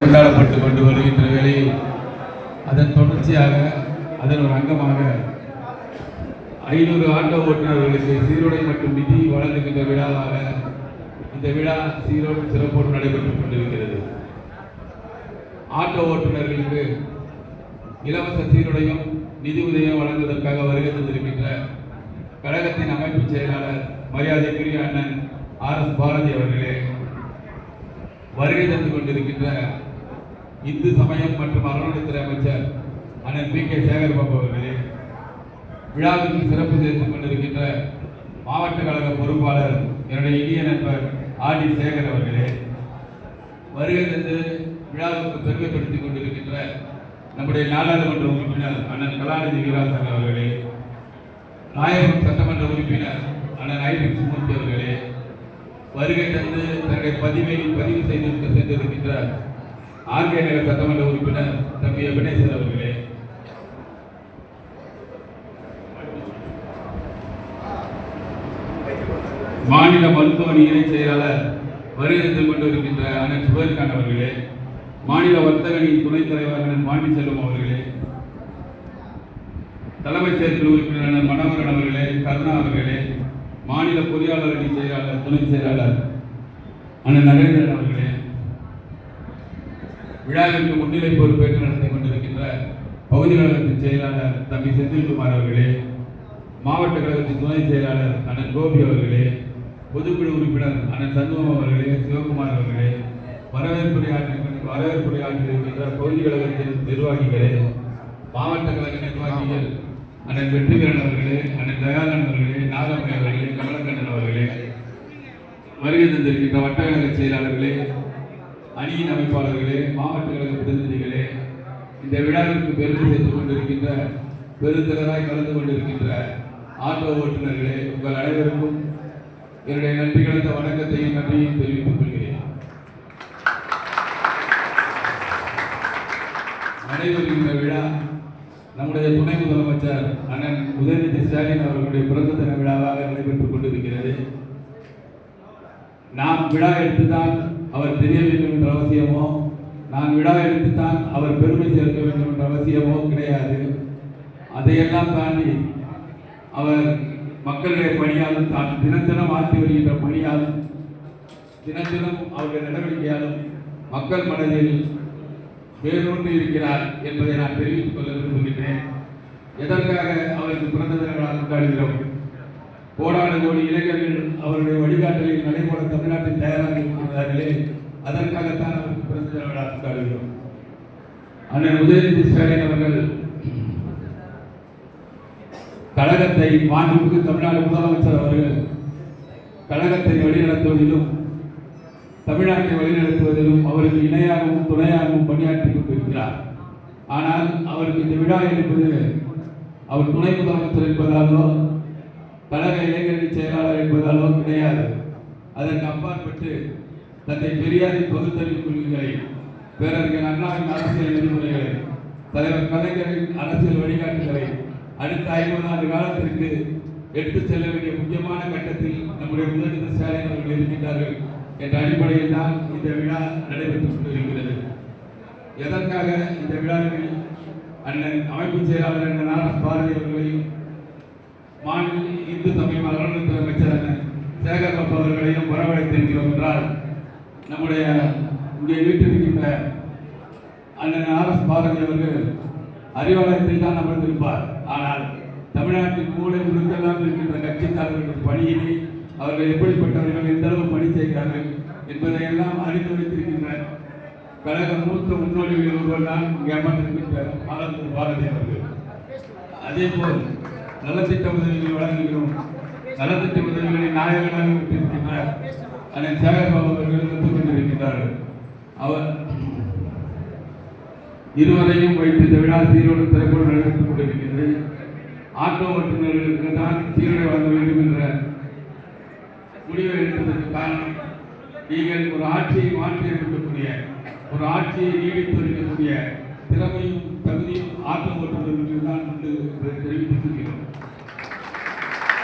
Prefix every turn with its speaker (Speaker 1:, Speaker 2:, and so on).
Speaker 1: கொண்டாடப்பட்டு கொண்டு வருகின்ற வேளையில் அதன் தொடர்ச்சியாக அதன் ஒரு அங்கமாக ஐநூறு ஆட்டோ ஓட்டுநர்களுக்கு சீருடை மற்றும் நிதி வழங்குகின்ற விழாவாக இந்த விழா சீரோடு சிறப்போடு நடைபெற்றுக் கொண்டிருக்கிறது. ஆட்டோ ஓட்டுநர்களுக்கு இலவச சீருடையும் நிதி உதவியும் வழங்குவதற்காக வருகை தந்திருக்கின்ற கழகத்தின் அமைப்பு செயலாளர் மரியாதைக்குரிய அண்ணன் ஆர் எஸ் பாரதி அவர்களே வருகை தந்து கொண்டிருக்கின்ற இந்து சமயம் மற்றும் அறநிலைத்துறை அமைச்சர் அண்ணன் பி கே சேகர்பாபு அவர்களே விழாவிற்கு சிறப்பு சேர்த்து கொண்டிருக்கின்ற மாவட்ட கழக பொறுப்பாளர் என்னுடைய இனிய நண்பர் ஆர் டி சேகர் அவர்களே வருகை தந்து விழாவுக்கு பெருமைப்படுத்திக் கொண்டிருக்கின்ற நம்முடைய நாடாளுமன்ற உறுப்பினர் அண்ணன் கலாநிதி வீராசன் அவர்களே நாயகம் சட்டமன்ற உறுப்பினர் அண்ணன் ஐபிஎஸ் சுமூர்த்தி அவர்களே வருகை தந்து தன்னுடைய பதிவை பதிவு செய்து சென்றிருக்கின்ற ஆர்கே நகர் சட்டமன்ற உறுப்பினர் தம்பி எபனேசர் அவர்களே. மாநில மருத்துவ இணை செயலாளர் வருகை கொண்டு கொண்டிருக்கின்ற அண்ணன் சுபேர்கான் அவர்களே மாநில வர்த்தகனின் துணைத் தலைவர் அண்ணன் பாண்டிச்செல்வம் அவர்களே தலைமை செயற்குழு உறுப்பினர் அண்ணன் மனோகரன் அவர்களே கருணா அவர்களே மாநில பொறியாளர் அணி செயலாளர் துணை செயலாளர் அண்ணன் நரேந்திரன் அவர்கள். விழாவிற்கு முன்னிலை பொறுப்பேற்று நடத்தி கொண்டிருக்கின்ற பகுதி கழகத்தின் செயலாளர் தம்பி செந்தில்குமார் அவர்களே மாவட்ட கழகத்தின் துணை செயலாளர் அண்ணன் கோபி அவர்களே பொதுக்குழு உறுப்பினர் அண்ணன் சண்முகம் அவர்களே சிவகுமார் அவர்களே வரவேற்புரையாற்றி வரவேற்புரையாற்றியிருக்கின்ற பகுதி கழகத்தின் நிர்வாகிகளே மாவட்ட கழக நிர்வாகிகள் அண்ணன் வெற்றிவீரன் அவர்களே அண்ணன் தயாளன் அவர்களே நாகம்மை அவர்களே கமலக்கண்ணன் அவர்களே வருகை தந்திருக்கின்ற வட்டக்கழக செயலாளர்களே அணியின் அமைப்பாளர்களே மாவட்ட கழக பிரதிநிதிகளே இந்த விழாவிற்கு பெருமை சேர்த்துக் கொண்டிருக்கின்ற பெருந்திரராய் கலந்து கொண்டிருக்கின்ற ஆட்டோ ஓட்டுநர்களே உங்கள் அனைவருக்கும் என்னுடைய நன்றி கலந்த வணக்கத்தையும் நன்றியையும் தெரிவித்துக் கொள்கிறேன். நடைபெறுகின்ற விழா நம்முடைய துணை முதலமைச்சர் அண்ணன் உதயநிதி ஸ்டாலின் அவர்களுடைய பிறந்த தின விழாவாக நடைபெற்றுக் கொண்டிருக்கிறது. நாம் விழா எடுத்துதான் அவர் தெரிய வேண்டும் என்ற அவசியமோ? நான் விழா எடுத்துத்தான் அவர் பெருமை சேர்க்க வேண்டும் என்ற அவசியமோ கிடையாது. அதையெல்லாம் தாண்டி அவர் மக்களுடைய பணியாலும் தான் தினம் தினம் ஆற்றி வருகின்ற பணியாலும் தினம் தினம் அவருடைய நடவடிக்கையாலும் மக்கள் மனதில் வேரூன்றி இருக்கிறார் என்பதை நான் தெரிவித்துக் கொள்ள விரும்புகின்றேன். எதற்காக அவருக்கு பிறந்த தினங்களால் கொண்டாடுகிறோம்? கோடான கோடி இளைஞர்கள் அவருடைய வழிகாட்டலில் நடைபோட தமிழ்நாட்டில் தயாராக இருக்கிறார்களே அதற்காகத்தான் அவருக்கு பிறந்த தின விழா கொண்டாடுகிறோம் அண்ணன் உதயநிதி ஸ்டாலின் அவர்கள் கழகத்தை மாண்புமிகு தமிழ்நாடு முதலமைச்சர் அவர்கள் கழகத்தை வழிநடத்துவதிலும் தமிழ்நாட்டை வழிநடத்துவதிலும் அவருக்கு இணையாகவும் துணையாகவும் பணியாற்றி கொண்டிருக்கிறார். ஆனால் அவருக்கு இந்த விழா என்பது அவர் துணை முதலமைச்சர் என்பதாலோ கழக இளைஞரணி செயலாளர் என்பது அளவு கிடையாது. அதற்கு அப்பாற்பட்டு தந்தை பெரியாரின் பகுத்தறிவு கொள்கைகளை பேரறிஞர் அண்ணாவின் அரசியல் நெறிமுறைகளை தலைவர் கலைஞரின் அரசியல் வழிகாட்டுதலை அடுத்த ஐம்பது ஆண்டு காலத்திற்கு எடுத்துச் செல்ல வேண்டிய முக்கியமான கட்டத்தில் நம்முடைய முதலமைச்சர் ஸ்டாலின் அவர்கள் இருக்கின்றார்கள் என்ற அடிப்படையில் தான் இந்த விழா நடைபெற்றுக் கொண்டிருக்கிறது. எதற்காக இந்த விழாவில் அண்ணன் அமைப்பு செயலாளர் என்ற நாராஸ் பாரதி அவர்களையும் மாநில இந்து சமயம் அறநிலையத்துறை அமைச்சர் சேகர் பாபு அவர்களையும் வரவழைத்திருக்கிறோம் என்றால் நம்முடைய இங்கே வீட்டிருக்கின்ற அண்ணன் ஆர் எஸ் பாரதி அவர்கள் அறிவாலயத்தில் தான் அமர்ந்திருப்பார். ஆனால் தமிழ்நாட்டின் மூளை முழுக்கெல்லாம் இருக்கின்ற கட்சிக்காரர்களுடைய பணியினை அவர்கள் எப்படிப்பட்டவர்கள் எந்த அளவு பணி செய்கிறார்கள் என்பதை எல்லாம் அறிந்து வைத்திருக்கின்ற கழக மூத்த முன்னோடிகள் ஒருவர் தான் இங்கே அமர்ந்திருக்கின்ற ஆனந்த் பாரதி அவர்கள். அதே போல் நலத்திட்ட உதவிகளை வழங்குகிறோம். நலத்திட்ட உதவிகளை நாயகனாக விட்டிருக்கின்ற அண்ணன் சேகர்பாபு அவர்கள் வந்து அவர் இருவரையும் வைத்து இந்த விழா சீரோடு திரைப்படம் நடைபெற்றுக் கொண்டிருக்கிறது ஆட்டோ ஓட்டுநர்களுக்கு தான் சீருடை வழங்க வேண்டும் என்ற முடிவை எடுத்ததற்கு காரணம் நீங்கள் ஒரு ஆட்சியை மாற்றி அமைக்கக்கூடிய ஒரு ஆட்சியை நீடித்து வைக்கக்கூடிய திறமையும் தகுதியும் ஆட்டோ ஓட்டுநர்களுக்கு தான் உண்டு தெரிவித்து